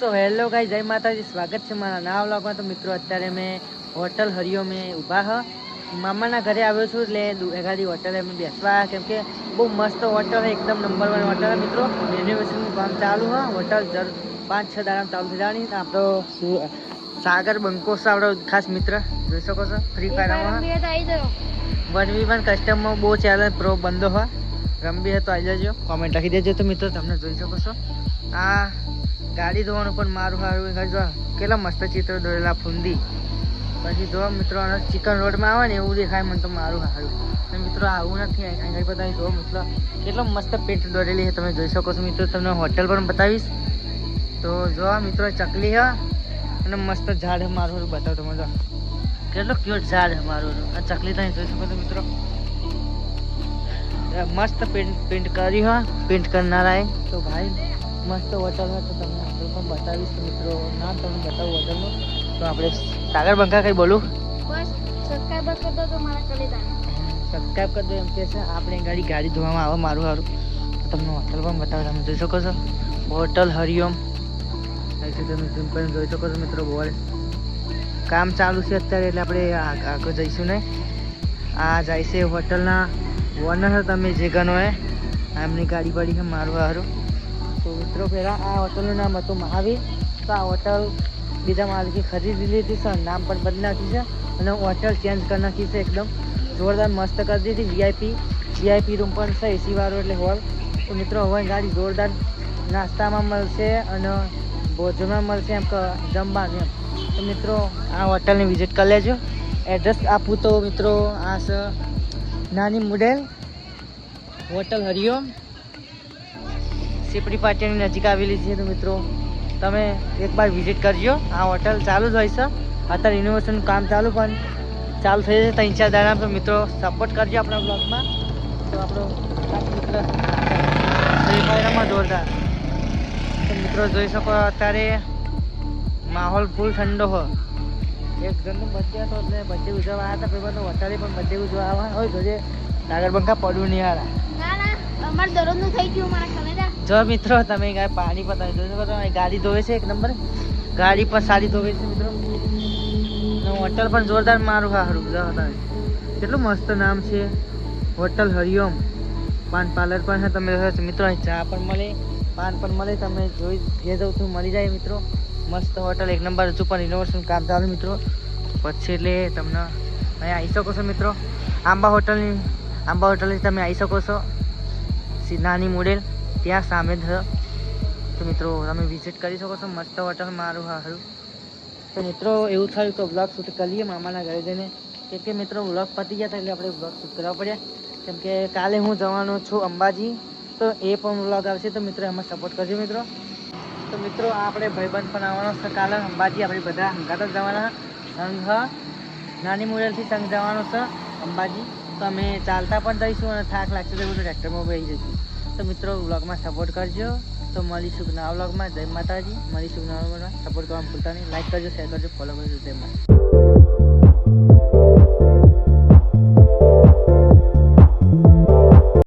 So hello ગાઈ જય માતાજી સ્વાગત છે મારા ના વ્લોગમાં. તો મિત્રો અત્યારે મેં હોટલ હરિયો મેં ઊભા હ. મામાના ઘરે આવ્યો છું એટલે એકાદી હોટલે અમે બેસવા કેમ કે બહુ મસ્ત હોટલ છે એકદમ નંબર વન હોટલ મિત્રો. રેનોવેશનનું કામ ચાલુ હા. હોટલ જર પાંચ છ દાડામાં ચાલુ થઈ જવાની. આપણો સાગર બંકો છે આપણો ખાસ મિત્ર. જોઈ શકો છો ફ્રી ફાયરમાં વન વી વન કસ્ટમમાં બહુ ચાલે પ્રો બંધો હોય રમવી હોય તો આવી જજો. કોમેન્ટ લખી દેજો તો મિત્રો તમને જોઈ શકો છો. આ ગાડી ધોવાનું પણ મારું સારું એક જો કેટલા મસ્ત ચિત્ર દોરેલા ફૂંદી. પછી જો મિત્રો ચિકન રોડમાં આવે ને એવું દેખાય મને તો મારું સારું અને મિત્રો આવું નથી અહીં આગળ બધા જો મિત્રો. કેટલો મસ્ત પેન્ટ દોરેલી છે તમે જોઈ શકો છો મિત્રો. તમને હોટેલ પણ બતાવીશ. તો જો મિત્રો ચકલી હ અને મસ્ત ઝાડ મારું બતાવો તમે જો. કેટલો ક્યુટ ઝાડ મારું આ ચકલી તમે જોઈ શકો છો મિત્રો. મસ્ત પેન્ટ પેન્ટ કરી હા પેન્ટ કરનારા એ. તો ભાઈ મસ્ત હોટલ તો તમને આપણે પણ બતાવીશ મિત્રો. ના તમને બતાવું હોટલનું તો આપણે સાગર બંકા કઈ બોલું? બસ સબસ્ક્રાઈબર કરી દો તો મારા સબસ્ક્રાઈબ કરી દો એમ કે છે આપણે ગાડી ગાડી ધોવામાં આવે મારું સારું તમને હોટલ પણ બતાવો તમે જોઈ શકો છો. હોટલ અહીંથી તમે zoom કરીને જોઈ શકો છો મિત્રો બોર્ડ કામ ચાલુ છે અત્યારે એટલે આપણે આગળ જઈશું ને. આ જાય છે હોટલના ઓનર તમે જે ગણો એ આમની ગાડી પડી છે મારું સારું તો મિત્રો પહેલાં આ હોટલનું નામ હતું મહાવીર તો આ હોટલ બીજા માલિકે ખરીદી લીધી છે નામ પણ બદલી છે અને હોટલ ચેન્જ કરી નાખી છે એકદમ જોરદાર મસ્ત કરી દીધી વીઆઈપી વીઆઈપી રૂમ પણ છે એસીવાળો એટલે હોલ તો મિત્રો હવે ગાડી જોરદાર નાસ્તામાં મળશે અને ભોજનમાં મળશે એમ કે જમવાનું એમ તો મિત્રો આ હોટલની વિઝિટ કરી લેજો એડ્રેસ આપું તો મિત્રો આ છે નાની મોડેલ. હોટલ હરિઓમ. સિપડી પાટિયાની નજીક આવેલી છે તો મિત્રો, તમે એકવાર વિઝિટ કરજો. આ હોટલ ચાલુ જ હોય છે. અત્યારે રિનોવેશનનું કામ ચાલુ પણ ચાલુ થઈ જશે. ત્રણ ચાર દાડા તો મિત્રો સપોર્ટ કરજો આપણા બ્લોગમાં તો આપણો મિત્ર ફ્રી જોરદાર. મિત્રો જોઈ શકો અત્યારે માહોલ ફૂલ ઠંડો હો એક જણનો બર્થડે હતો એટલે બર્થડે ઉજવવા આવ્યા હતા તો પણ બર્થડે ઉજવવા આવવા હોય જોજે નાગર બંકા પડવું નહીં હારા દરરોજનું થઈ ગયું મારા કલેદા જો. મિત્રો તમે પાણી પતાવી દો ગાડી ધોવે છે એક નંબર. ગાડી પણ સારી ધોવે છે મિત્રો. હોટલ પણ જોરદાર મારું સારું જો તમે. કેટલું મસ્ત નામ છે. હોટલ હરિઓમ. પાન પાર્લર પણ છે તમે મિત્રો ચા પણ મળે પાન પણ મળે તમે જોઈ જે જવું મળી જાય મિત્રો. મસ્ત હોટલ, એક નંબર હજુ પણ રિનોવેશન કામ ચાલુ મિત્રો. પછી એટલે તમને અહીંયા આવી શકો છો મિત્રો. આંબા હોટલની આંબા હોટલની તમે આવી શકો છો. નાની મોડેલ, ત્યાં સામે જ તો મિત્રો, તમે વિઝિટ કરી શકો છો. મસ્ત હોટલ મારું હારું. તો મિત્રો, એવું થયું તો બ્લોગ શૂટ કરીએ મામાના ઘરે જઈને. કેમ કે મિત્રો બ્લોગ પતી ગયા હતા એટલે આપણે બ્લોગ શૂટ કરવા પડ્યા. કેમ કે કાલે હું જવાનો છું અંબાજી. તો એ પણ બ્લોગ આવશે, તો મિત્રો એમાં સપોર્ટ કરજો મિત્રો. તો મિત્રો આપણે ભાઈબંધ પણ આવવાનો છે. કાલે અંબાજી આપણે બધા હંગાત જવાના સંઘ, નાની મોડેલથી સંઘ જવાનો છે અંબાજી. તો અમે ચાલતા પણ જઈશું અને થાક લાગશે તો બધું ટ્રેક્ટરમાં બેસી જઈશું. તો મિત્રો, વ્લોગમાં સપોર્ટ કરજો. તો મળીશું નવા વ્લોગમાં. જય માતાજી. મળીશું નવા સપોર્ટ કરવાનું ભૂલતા નહીં. લાઈક કરજો શેર કરજો ફોલો કરજો. જય માતા